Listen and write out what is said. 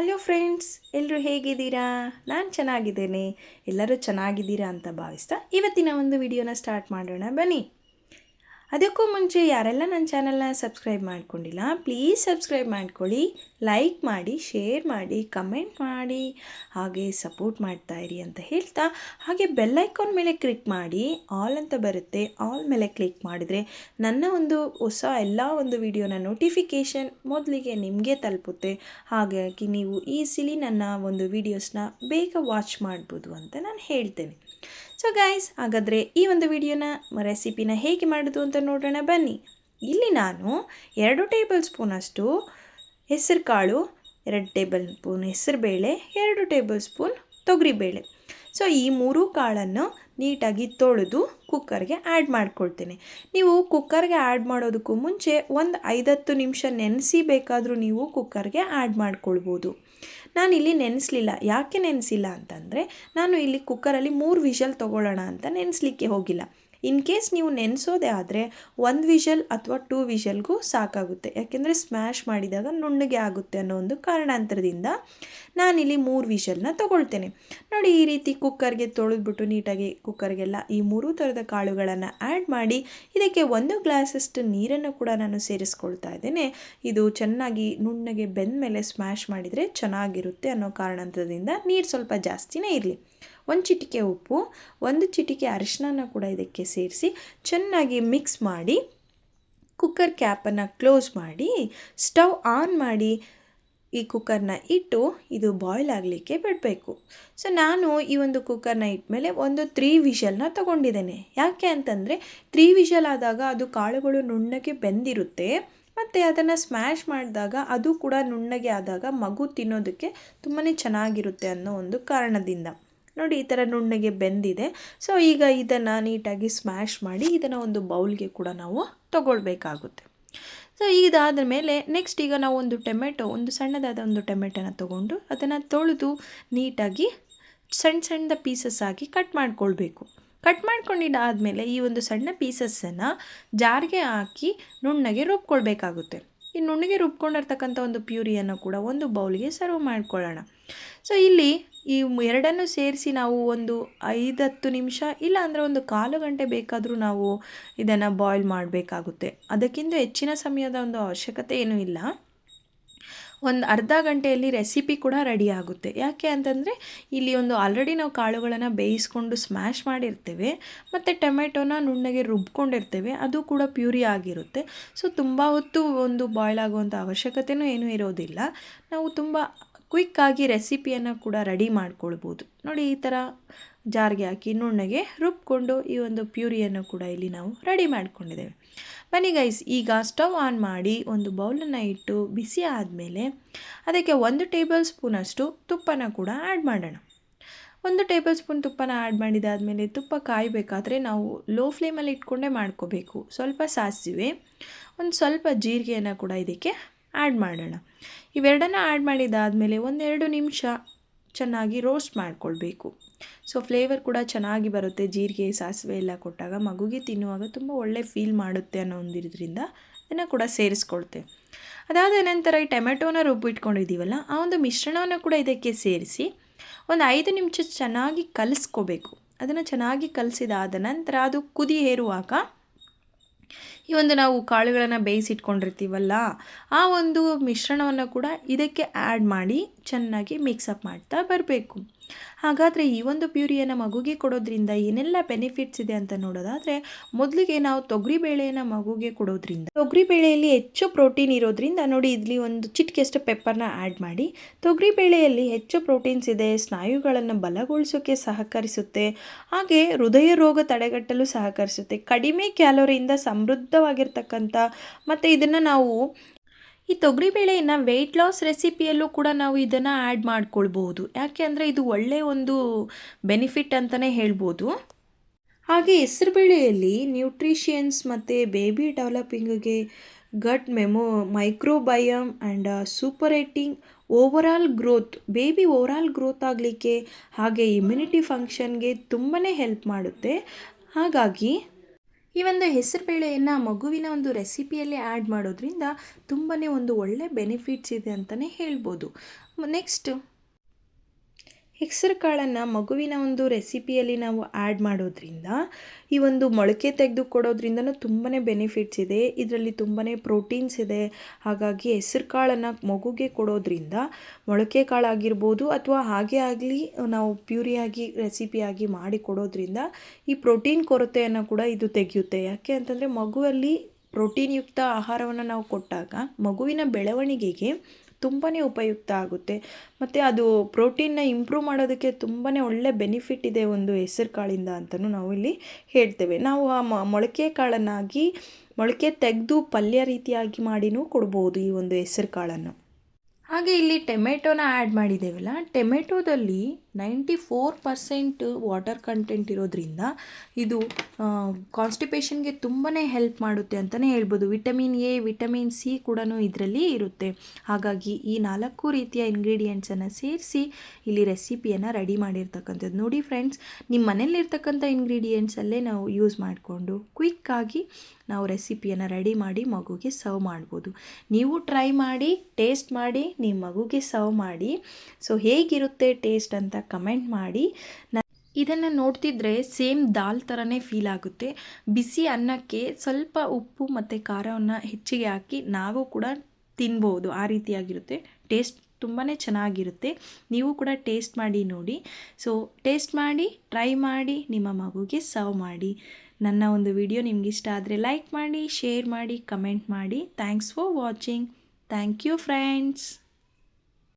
Hello friends ಎಲ್ಲರೂ ಹೇಗಿದ್ದೀರಾ? ನಾನು ಚೆನ್ನಾಗಿದ್ದೇನೆ. ಎಲ್ಲರೂ ಚೆನ್ನಾಗಿದ್ದೀರಾ ಅಂತ ಭಾವಿಸ್ತಾ ಇವತ್ತಿನ ಒಂದು ವಿಡಿಯೋನ ಸ್ಟಾರ್ಟ್ ಮಾಡೋಣ. ಬನ್ನಿ. ಅದಕ್ಕೂ ಮುಂಚೆ ಯಾರೆಲ್ಲ ನನ್ನ ಚಾನಲ್ನ ಸಬ್ಸ್ಕ್ರೈಬ್ ಮಾಡ್ಕೊಂಡಿಲ್ಲ ಪ್ಲೀಸ್ ಸಬ್ಸ್ಕ್ರೈಬ್ ಮಾಡ್ಕೊಳ್ಳಿ ಲೈಕ್ ಮಾಡಿ ಶೇರ್ ಮಾಡಿ ಕಮೆಂಟ್ ಮಾಡಿ, ಹಾಗೆ ಸಪೋರ್ಟ್ ಮಾಡ್ತಾ ಇರಿ ಅಂತ ಹೇಳ್ತಾ, ಹಾಗೆ ಬೆಲ್ಲೈಕಾನ್ ಮೇಲೆ ಕ್ಲಿಕ್ ಮಾಡಿ ಆಲ್ ಅಂತ ಬರುತ್ತೆ ಆಲ್ ಮೇಲೆ ಕ್ಲಿಕ್ ಮಾಡಿದರೆ ನನ್ನ ಒಂದು ಹೊಸ ಎಲ್ಲ ಒಂದು ವಿಡಿಯೋನ ನೋಟಿಫಿಕೇಷನ್ ಮೊದಲಿಗೆ ನಿಮಗೆ ತಲುಪುತ್ತೆ. ಹಾಗಾಗಿ ನೀವು ಈಸಿಲಿ ನನ್ನ ಒಂದು ವೀಡಿಯೋಸ್ನ ಬೇಗ ವಾಚ್ ಮಾಡ್ಬೋದು ಅಂತ ನಾನು ಹೇಳ್ತೇನೆ. ಸೊ ಗೈಸ್ ಹಾಗಾದರೆ ಈ ಒಂದು ವಿಡಿಯೋನ ರೆಸಿಪಿನ ಹೇಗೆ ಮಾಡೋದು ಅಂತ ನೋಡೋಣ ಬನ್ನಿ. ಇಲ್ಲಿ ನಾನು ಎರಡು ಟೇಬಲ್ ಸ್ಪೂನಷ್ಟು ಹೆಸರು ಕಾಳು, ಎರಡು ಟೇಬಲ್ ಸ್ಪೂನ್ ಹೆಸರುಬೇಳೆ ಎರಡು ಟೇಬಲ್ ಸ್ಪೂನ್ ತೊಗರಿಬೇಳೆ ಸೊ ಈ ಮೂರೂ ಕಾಳನ್ನು ನೀಟಾಗಿ ತೊಳೆದು ಕುಕ್ಕರ್ಗೆ ಆ್ಯಡ್ ಮಾಡ್ಕೊಳ್ತೇನೆ. ನೀವು ಕುಕ್ಕರ್ಗೆ ಆ್ಯಡ್ ಮಾಡೋದಕ್ಕೂ ಮುಂಚೆ ಒಂದು ಐದತ್ತು ನಿಮಿಷ ನೆನೆಸಿ ಬೇಕಾದರೂ ನೀವು ಕುಕ್ಕರ್ಗೆ ಆ್ಯಡ್ ಮಾಡ್ಕೊಳ್ಬೋದು. ನಾನಿಲ್ಲಿ ನೆನೆಸಲಿಲ್ಲ. ಯಾಕೆ ನೆನೆಸಿಲ್ಲ ಅಂತಂದರೆ ನಾನು ಇಲ್ಲಿ ಕುಕ್ಕರಲ್ಲಿ ಮೂರು ವಿಷಲ್ ತೊಗೊಳ್ಳೋಣ ಅಂತ ನೆನೆಸ್ಲಿಕ್ಕೆ ಹೋಗಿಲ್ಲ. ಇನ್ ಕೇಸ್ ನೀವು ನೆನೆಸೋದೇ ಆದರೆ ಒಂದು ವಿಷಲ್ ಅಥವಾ ಟೂ ವಿಷಲ್ಗೂ ಸಾಕಾಗುತ್ತೆ. ಯಾಕೆಂದರೆ ಸ್ಮ್ಯಾಶ್ ಮಾಡಿದಾಗ ನುಣ್ಣಗೆ ಆಗುತ್ತೆ ಅನ್ನೋ ಒಂದು ಕಾರಣಾಂತರದಿಂದ ನಾನಿಲ್ಲಿ ಮೂರು ವಿಷಲ್ನ ತೊಗೊಳ್ತೇನೆ. ನೋಡಿ, ಈ ರೀತಿ ಕುಕ್ಕರ್ಗೆ ತೊಳೆದ್ಬಿಟ್ಟು ನೀಟಾಗಿ ಕುಕ್ಕರ್ಗೆಲ್ಲ ಈ ಮೂರು ಥರದ ಕಾಳುಗಳನ್ನು ಆ್ಯಡ್ ಮಾಡಿ ಇದಕ್ಕೆ ಒಂದು ಗ್ಲಾಸಷ್ಟು ನೀರನ್ನು ಕೂಡ ನಾನು ಸೇರಿಸ್ಕೊಳ್ತಾ ಇದ್ದೇನೆ. ಇದು ಚೆನ್ನಾಗಿ ನುಣ್ಣಗೆ ಬೆಂದ ಮೇಲೆ ಸ್ಮ್ಯಾಶ್ ಮಾಡಿದರೆ ಚೆನ್ನಾಗಿರುತ್ತೆ ಅನ್ನೋ ಕಾರಣಾಂತರದಿಂದ ನೀರು ಸ್ವಲ್ಪ ಜಾಸ್ತಿನೇ ಇರಲಿ. ಒಂದು ಚಿಟಿಕೆ ಉಪ್ಪು, ಒಂದು ಚಿಟಿಕೆ ಅರಿಶಿನ ಕೂಡ ಇದಕ್ಕೆ ಸೇರಿಸಿ ಚೆನ್ನಾಗಿ ಮಿಕ್ಸ್ ಮಾಡಿ ಕುಕ್ಕರ್ ಕ್ಯಾಪನ್ನು ಕ್ಲೋಸ್ ಮಾಡಿ ಸ್ಟವ್ ಆನ್ ಮಾಡಿ ಈ ಕುಕ್ಕರ್ನ ಇಟ್ಟು ಇದು ಬಾಯ್ಲ್ ಆಗಲಿಕ್ಕೆ ಬಿಡಬೇಕು. ಸೊ ನಾನು ಈ ಒಂದು ಕುಕ್ಕರ್ನ ಇಟ್ಟಮೇಲೆ ಒಂದು ತ್ರೀ ವಿಷಲ್ನ ತೊಗೊಂಡಿದ್ದೇನೆ. ಯಾಕೆ ಅಂತಂದರೆ ತ್ರೀ ವಿಷಲ್ ಆದಾಗ ಅದು ಕಾಳುಗಳು ನುಣ್ಣಗೆ ಬೆಂದಿರುತ್ತೆ, ಮತ್ತು ಅದನ್ನು ಸ್ಮ್ಯಾಶ್ ಮಾಡಿದಾಗ ಅದು ಕೂಡ ನುಣ್ಣಗೆ ಆದಾಗ ಮಗು ತಿನ್ನೋದಕ್ಕೆ ತುಂಬಾ ಚೆನ್ನಾಗಿರುತ್ತೆ ಅನ್ನೋ ಒಂದು ಕಾರಣದಿಂದ. ನೋಡಿ ಈ ಥರ ನುಣ್ಣಗೆ ಬೆಂದಿದೆ. ಸೊ ಈಗ ಇದನ್ನು ನೀಟಾಗಿ ಸ್ಮ್ಯಾಶ್ ಮಾಡಿ ಇದನ್ನು ಒಂದು ಬೌಲ್ಗೆ ಕೂಡ ನಾವು ತಗೊಳ್ಬೇಕಾಗುತ್ತೆ. ಸೊ ಇದಾದ ಮೇಲೆ ನೆಕ್ಸ್ಟ್ ಈಗ ನಾವು ಒಂದು ಟೊಮೆಟೊ, ಒಂದು ಸಣ್ಣದಾದ ಒಂದು ಟೊಮೆಟೊನ ತೊಗೊಂಡು ಅದನ್ನು ತೊಳೆದು ನೀಟಾಗಿ ಸಣ್ಣ ಸಣ್ಣದ ಪೀಸಸ್ ಆಗಿ ಕಟ್ ಮಾಡ್ಕೊಳ್ಬೇಕು. ಕಟ್ ಮಾಡ್ಕೊಂಡಿದ್ದಾದಮೇಲೆ ಈ ಒಂದು ಸಣ್ಣ ಪೀಸಸ್ಸನ್ನು ಜಾರ್ಗೆ ಹಾಕಿ ನುಣ್ಣಗೆ ರುಬ್ಕೊಳ್ಬೇಕಾಗುತ್ತೆ. ಈ ನುಣ್ಣಗೆ ರುಬ್ಕೊಂಡಿರ್ತಕ್ಕಂಥ ಒಂದು ಪ್ಯೂರಿಯನ್ನು ಕೂಡ ಒಂದು ಬೌಲ್ಗೆ ಸರ್ವ್ ಮಾಡ್ಕೊಳ್ಳೋಣ. ಸೊ ಇಲ್ಲಿ ಈ ಎರಡನ್ನು ಸೇರಿಸಿ ನಾವು ಒಂದು ಐದತ್ತು ನಿಮಿಷ ಇಲ್ಲ ಅಂದರೆ ಒಂದು ಕಾಲು ಗಂಟೆ ಬೇಕಾದರೂ ನಾವು ಇದನ್ನು ಬಾಯ್ಲ್ ಮಾಡಬೇಕಾಗುತ್ತೆ. ಅದಕ್ಕಿಂತ ಹೆಚ್ಚಿನ ಸಮಯದ ಒಂದು ಅವಶ್ಯಕತೆ ಏನೂ ಇಲ್ಲ. ಒಂದು ಅರ್ಧ ಗಂಟೆಯಲ್ಲಿ ರೆಸಿಪಿ ಕೂಡ ರೆಡಿ ಆಗುತ್ತೆ. ಯಾಕೆ ಅಂತಂದರೆ ಇಲ್ಲಿ ಒಂದು ಆಲ್ರೆಡಿ ನಾವು ಕಾಳುಗಳನ್ನು ಬೇಯಿಸ್ಕೊಂಡು ಸ್ಮ್ಯಾಶ್ ಮಾಡಿರ್ತೇವೆ. ಮತ್ತು ಟೊಮೆಟೊನ ನುಣ್ಣಗೆ ರುಬ್ಕೊಂಡಿರ್ತೇವೆ. ಅದು ಕೂಡ ಪ್ಯೂರಿ ಆಗಿರುತ್ತೆ. ಸೊ ತುಂಬ ಹೊತ್ತು ಒಂದು ಬಾಯ್ಲ್ ಆಗುವಂಥ ಅವಶ್ಯಕತೆಯೂ ಏನೂ ಇರೋದಿಲ್ಲ. ನಾವು ತುಂಬ ಕ್ವಿಕ್ಕಾಗಿ ರೆಸಿಪಿಯನ್ನು ಕೂಡ ರೆಡಿ ಮಾಡ್ಕೊಳ್ಬೋದು. ನೋಡಿ ಈ ಥರ ಜಾರಿಗೆ ಹಾಕಿ ನುಣ್ಣಗೆ ರುಬ್ಕೊಂಡು ಈ ಒಂದು ಪ್ಯೂರಿಯನ್ನು ಕೂಡ ಇಲ್ಲಿ ನಾವು ರೆಡಿ ಮಾಡ್ಕೊಂಡಿದ್ದೇವೆ. ಬನ್ನಿ ಗೈಸ್ ಈಗ ಸ್ಟವ್ ಆನ್ ಮಾಡಿ ಒಂದು ಬೌಲನ್ನು ಇಟ್ಟು ಬಿಸಿ ಆದಮೇಲೆ ಅದಕ್ಕೆ ಒಂದು ಟೇಬಲ್ ಸ್ಪೂನಷ್ಟು ತುಪ್ಪನ ಕೂಡ ಆ್ಯಡ್ ಮಾಡೋಣ. ಒಂದು ಟೇಬಲ್ ಸ್ಪೂನ್ ತುಪ್ಪನ ಆ್ಯಡ್ ಮಾಡಿದಾದಮೇಲೆ ತುಪ್ಪ ಕಾಯಬೇಕಾದ್ರೆ ನಾವು ಲೋ ಫ್ಲೇಮಲ್ಲಿ ಇಟ್ಕೊಂಡೇ ಮಾಡ್ಕೋಬೇಕು. ಸ್ವಲ್ಪ ಸಾಸಿವೆ, ಒಂದು ಸ್ವಲ್ಪ ಜೀರಿಗೆಯನ್ನು ಕೂಡ ಇದಕ್ಕೆ ಆ್ಯಡ್ ಮಾಡೋಣ. ಇವೆರಡನ್ನ ಆ್ಯಡ್ ಮಾಡಿದ್ದಾದಮೇಲೆ ಒಂದೆರಡು ನಿಮಿಷ ಚೆನ್ನಾಗಿ ರೋಸ್ಟ್ ಮಾಡಿಕೊಳ್ಬೇಕು. ಸೊ, ಫ್ಲೇವರ್ ಕೂಡ ಚೆನ್ನಾಗಿ ಬರುತ್ತೆ. ಜೀರಿಗೆ, ಸಾಸಿವೆ ಎಲ್ಲ ಕೊಟ್ಟಾಗ ಮಗುಗೆ ತಿನ್ನುವಾಗ ತುಂಬ ಒಳ್ಳೆ ಫೀಲ್ ಮಾಡುತ್ತೆ ಅನ್ನೋ ಒಂದಿರೋದ್ರಿಂದ ಅದನ್ನು ಕೂಡ ಸೇರಿಸ್ಕೊಳ್ತೆ. ಅದಾದ ನಂತರ ಈ ಟೊಮೆಟೊನ ರುಬ್ಬಿಟ್ಕೊಂಡಿದ್ದೀವಲ್ಲ ಆ ಒಂದು ಮಿಶ್ರಣವನ್ನು ಕೂಡ ಇದಕ್ಕೆ ಸೇರಿಸಿ ಒಂದು ಐದು ನಿಮಿಷ ಚೆನ್ನಾಗಿ ಕಲಿಸ್ಕೋಬೇಕು. ಅದನ್ನು ಚೆನ್ನಾಗಿ ಕಲಿಸಿದಾದ ನಂತರ ಅದು ಕುದಿ ಏರುವಾಗ ಈ ಒಂದು ನಾವು ಕಾಳುಗಳನ್ನು ಬೇಯಿಸಿಟ್ಕೊಂಡಿರ್ತೀವಲ್ಲ, ಆ ಒಂದು ಮಿಶ್ರಣವನ್ನು ಕೂಡ ಇದಕ್ಕೆ ಆ್ಯಡ್ ಮಾಡಿ ಚೆನ್ನಾಗಿ ಮಿಕ್ಸಪ್ ಮಾಡ್ತಾ ಬರಬೇಕು. ಹಾಗಾದರೆ ಈ ಒಂದು ಪ್ಯೂರಿಯನ್ನು ಮಗುಗೆ ಕೊಡೋದ್ರಿಂದ ಏನೆಲ್ಲ ಬೆನಿಫಿಟ್ಸ್ ಇದೆ ಅಂತ ನೋಡೋದಾದರೆ, ಮೊದಲಿಗೆ ನಾವು ತೊಗರಿ ಬೇಳೆಯನ್ನು ಮಗುಗೆ ಕೊಡೋದ್ರಿಂದ, ತೊಗರಿ ಬೇಳೆಯಲ್ಲಿ ಹೆಚ್ಚು ಪ್ರೋಟೀನ್ ಇರೋದ್ರಿಂದ ನೋಡಿ ಇಲ್ಲಿ ಒಂದು ಚಿಟಿಕೆಷ್ಟು ಪೆಪ್ಪರ್ನ ಆ್ಯಡ್ ಮಾಡಿ, ತೊಗರಿ ಬೇಳೆಯಲ್ಲಿ ಹೆಚ್ಚು ಪ್ರೋಟೀನ್ಸ್ ಇದೆ, ಸ್ನಾಯುಗಳನ್ನು ಬಲಗೊಳಿಸೋಕ್ಕೆ ಸಹಕರಿಸುತ್ತೆ, ಹಾಗೆ ಹೃದಯ ರೋಗ ತಡೆಗಟ್ಟಲು ಸಹಕರಿಸುತ್ತೆ, ಕಡಿಮೆ ಕ್ಯಾಲೋರಿಯಿಂದ ಸಮೃದ್ಧವಾಗಿರ್ತಕ್ಕಂಥ ಮತ್ತು ಇದನ್ನು ನಾವು ಈ ತೊಗರಿಬೇಳೆಯನ್ನು ವೆಯ್ಟ್ ಲಾಸ್ ರೆಸಿಪಿಯಲ್ಲೂ ಕೂಡ ನಾವು ಇದನ್ನು ಆ್ಯಡ್ ಮಾಡ್ಕೊಳ್ಬೋದು. ಯಾಕೆ ಅಂದರೆ ಇದು ಒಳ್ಳೆಯ ಒಂದು ಬೆನಿಫಿಟ್ ಅಂತಲೇ ಹೇಳ್ಬೋದು. ಹಾಗೆ ಹೆಸರುಬೇಳೆಯಲ್ಲಿ ನ್ಯೂಟ್ರಿಷಿಯನ್ಸ್ ಮತ್ತು ಬೇಬಿ ಡೆವಲಪಿಂಗ್ಗೆ gut memo microbiome and supporting overall growth baby overall growth ಆಗಲಿಕ್ಕೆ ಹಾಗೆ ಇಮ್ಯುನಿಟಿ ಫಂಕ್ಷನ್ಗೆ ತುಂಬಾ ಹೆಲ್ಪ್ ಮಾಡುತ್ತೆ. ಹಾಗಾಗಿ ಈ ಒಂದು ಹೆಸರುಬೇಳೆಯನ್ನು ಮಗುವಿನ ಒಂದು ರೆಸಿಪಿಯಲ್ಲಿ ಆ್ಯಡ್ ಮಾಡೋದ್ರಿಂದ ತುಂಬಾ ಒಂದು ಒಳ್ಳೆ ಬೆನಿಫಿಟ್ಸ್ ಇದೆ ಅಂತಲೇ ಹೇಳ್ಬೋದು. ನೆಕ್ಸ್ಟು ಹೆಸರು ಕಾಳನ್ನು ಮಗುವಿನ ಒಂದು ರೆಸಿಪಿಯಲ್ಲಿ ನಾವು ಆ್ಯಡ್ ಮಾಡೋದ್ರಿಂದ ಈ ಒಂದು ಮೊಳಕೆ ತೆಗೆದು ಕೊಡೋದ್ರಿಂದನೂ ತುಂಬಾ ಬೆನಿಫಿಟ್ಸ್ ಇದೆ. ಇದರಲ್ಲಿ ತುಂಬಾ ಪ್ರೋಟೀನ್ಸ್ ಇದೆ. ಹಾಗಾಗಿ ಹೆಸರು ಕಾಳನ್ನು ಮಗುಗೆ ಕೊಡೋದ್ರಿಂದ ಮೊಳಕೆ ಕಾಳಾಗಿರ್ಬೋದು ಅಥವಾ ಹಾಗೆ ಆಗಲಿ ನಾವು ಪ್ಯೂರಿಯಾಗಿ ರೆಸಿಪಿಯಾಗಿ ಮಾಡಿ ಕೊಡೋದ್ರಿಂದ ಈ ಪ್ರೋಟೀನ್ ಕೊರತೆಯನ್ನು ಕೂಡ ಇದು ತೆಗೆಯುತ್ತೆ. ಯಾಕೆ ಅಂತಂದರೆ ಮಗುವಲ್ಲಿ ಪ್ರೋಟೀನ್ ಯುಕ್ತ ಆಹಾರವನ್ನು ನಾವು ಕೊಟ್ಟಾಗ ಮಗುವಿನ ಬೆಳವಣಿಗೆಗೆ ತುಂಬಾ ಉಪಯುಕ್ತ ಆಗುತ್ತೆ. ಮತ್ತು ಅದು ಪ್ರೋಟೀನ್ನ ಇಂಪ್ರೂವ್ ಮಾಡೋದಕ್ಕೆ ತುಂಬಾ ಒಳ್ಳೆ ಬೆನಿಫಿಟ್ ಇದೆ ಒಂದು ಹೆಸರು ಕಾಳಿಂದ ಅಂತಲೂ ನಾವು ಇಲ್ಲಿ ಹೇಳ್ತೇವೆ. ನಾವು ಆ ಮೊಳಕೆ ಕಾಳನ್ನಾಗಿ, ಮೊಳಕೆ ತೆಗೆದು ಪಲ್ಯ ರೀತಿಯಾಗಿ ಮಾಡಿನೂ ಕೊಡ್ಬೋದು ಈ ಒಂದು ಹೆಸರು ಕಾಳನ್ನು. ಹಾಗೆ ಇಲ್ಲಿ ಟೊಮೆಟೊನ ಆ್ಯಡ್ ಮಾಡಿದ್ದೇವಲ್ಲ, ಟೊಮೆಟೊದಲ್ಲಿ ninety four percent water content ಇರೋದ್ರಿಂದ ಇದು ಕಾನ್ಸ್ಟಿಪೇಷನ್ಗೆ ತುಂಬಾ ಹೆಲ್ಪ್ ಮಾಡುತ್ತೆ ಅಂತಲೇ ಹೇಳ್ಬೋದು. ವಿಟಮಿನ್ ಎ, ವಿಟಮಿನ್ ಸಿ ಕೂಡ ಇದರಲ್ಲಿ ಇರುತ್ತೆ. ಹಾಗಾಗಿ ಈ ನಾಲ್ಕು ರೀತಿಯ ಇಂಗ್ರೀಡಿಯೆಂಟ್ಸನ್ನು ಸೇರಿಸಿ ಇಲ್ಲಿ ರೆಸಿಪಿಯನ್ನು ರೆಡಿ ಮಾಡಿರ್ತಕ್ಕಂಥದ್ದು. ನೋಡಿ ಫ್ರೆಂಡ್ಸ್ ನಿಮ್ಮ ಮನೇಲಿರ್ತಕ್ಕಂಥ ಇಂಗ್ರೀಡಿಯೆಂಟ್ಸಲ್ಲೇ ನಾವು ಯೂಸ್ ಮಾಡಿಕೊಂಡು ಕ್ವಿಕ್ಕಾಗಿ ನಾವು ರೆಸಿಪಿಯನ್ನು ರೆಡಿ ಮಾಡಿ ಮಗುಗೆ ಸರ್ವ್ ಮಾಡ್ಬೋದು. ನೀವು ಟ್ರೈ ಮಾಡಿ ಟೇಸ್ಟ್ ಮಾಡಿ ನಿಮ್ಮ ಮಗುಗೆ ಸರ್ವ್ ಮಾಡಿ. ಸೊ ಹೇಗಿರುತ್ತೆ ಟೇಸ್ಟ್ ಅಂತ ಕಮೆಂಟ್ ಮಾಡಿ. ಇದನ್ನು ನೋಡ್ತಿದ್ರೆ ಸೇಮ್ ದಾಲ್ ಥರನೇ ಫೀಲ್ ಆಗುತ್ತೆ. ಬಿಸಿ ಅನ್ನಕ್ಕೆ ಸ್ವಲ್ಪ ಉಪ್ಪು ಮತ್ತು ಖಾರವನ್ನು ಹೆಚ್ಚಿಗೆ ಹಾಕಿ ನಾವು ಕೂಡ ತಿನ್ಬೋದು. ಆ ರೀತಿಯಾಗಿರುತ್ತೆ ಟೇಸ್ಟ್ ತುಂಬಾ ಚೆನ್ನಾಗಿರುತ್ತೆ. ನೀವು ಕೂಡ ಟೇಸ್ಟ್ ಮಾಡಿ ನೋಡಿ. ಸೊ ಟೇಸ್ಟ್ ಮಾಡಿ ಟ್ರೈ ಮಾಡಿ, ನಿಮ್ಮ ಮಗುಗೆ ಸರ್ವ್ ಮಾಡಿ. ನನ್ನ ಒಂದು ವಿಡಿಯೋ ನಿಮ್ಗೆ ಇಷ್ಟ ಆದರೆ ಲೈಕ್ ಮಾಡಿ ಶೇರ್ ಮಾಡಿ ಕಮೆಂಟ್ ಮಾಡಿ. Thanks for watching thank you friends